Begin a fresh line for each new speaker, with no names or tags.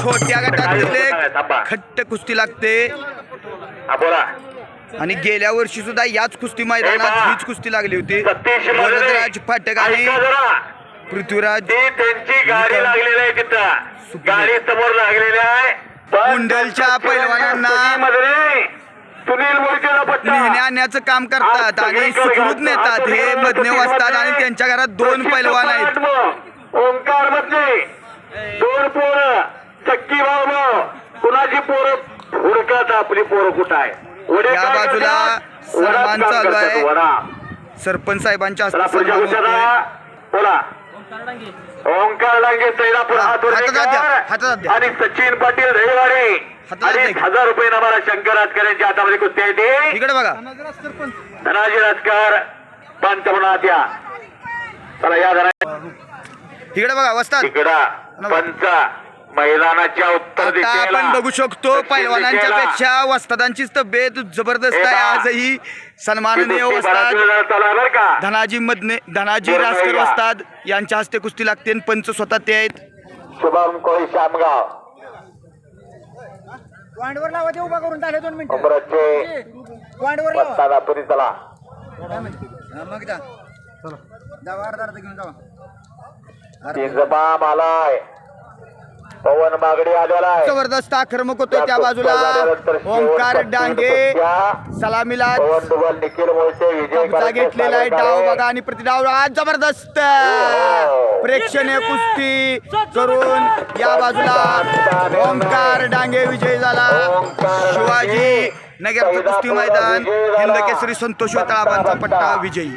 छोट्या
होतं? थांबा.
खट्ट कुस्ती लागते. आणि गेल्या वर्षी सुद्धा याच कुस्ती मैदानात. हीच कुस्ती लागली होती. वरदराज फाटक आणि पृथ्वीराज
ती त्यांची गाडी
इथं
लागलेली आहे तिथं.
सुपले.
गाडी समोर लागलेली आहे. पण
कुंडलच्या पैलवानांना
सुनीलमध्ये नाही. सुनील मोहितेला पट्टा.
नेहणे आणण्याचं काम करतात आणि सुखरूप नेतात. हे मधने वाजतात आणि त्यांच्या घरात दोन पैलवान आहेत.
ओंकारमध्ये दोन पोरं चक्की भाऊ कुणाची पोरं हुडकत आपली पोरं कुठं आहे?
या बाजूला? सन्मान चालू आहे. सरपंच साहेबांच्या
चला
हस्ते
पुढच्या
सन्मान होतोय.
गोष्टीला बोला. ओंकार डांगे
हातात द्या, हातात द्या.
आणि सचिन पाटील
हातात
अडीच
द्या.
हजार रुपये नमाला शंकर राजकऱ्यांच्या हातामध्ये कुस्ती आहे ते.
इकडे बघा.
धनाजी राजकर पंच म्हणून या चला या धना
इकडे बघा वस्तात
तिकडा पंच मैदानाच्या उत्तर
आता
दिशेला.
आपण बघू शकतो
दक्षिण
पैलवानांच्या
दिशेला.
पेक्षा वस्तादांचीच तब्येत जबरदस्त आहे. आजही सन्माननीय
कुस्ती
वस्ताद
बराच वेळ चालू बरं का?
धनाजी मधने धनाजी
बरोबर
रासकर? वस्ताद यांच्या हस्ते कुस्ती लागते आणि पंच स्वतः ते आहेत.
शुभम कोळी शामगाव.
पॉइंटवर लावा ते उभा करून झाले दोन मिनिटं. पॉइंटवर लावा.
वस्तादा पुरी चला
हा, मग जा. जावा अर्धा अर्धा घेऊन जावा.
तिजबाम आलाय पवन बागडी आलेला आहे.
जबरदस्त आक्रमक होतोय त्या बाजूला. ओंकार डांगे. सलामीला
पवन डुबल निखिल मोहिते विजय
कब्जा
कराटे,
घेतलेला आहे. डाव. बघा आणि प्रतिडाव आज जबरदस्त.
हो.
प्रेक्षणीय कुस्ती करून या बाजूला ओंकार डांगे. विजय झाला. शिवाजी
डांगे,
नगरचं कुस्ती मैदान. हिंद केसरी संतोष तळाबांचा पट्टा विजयी.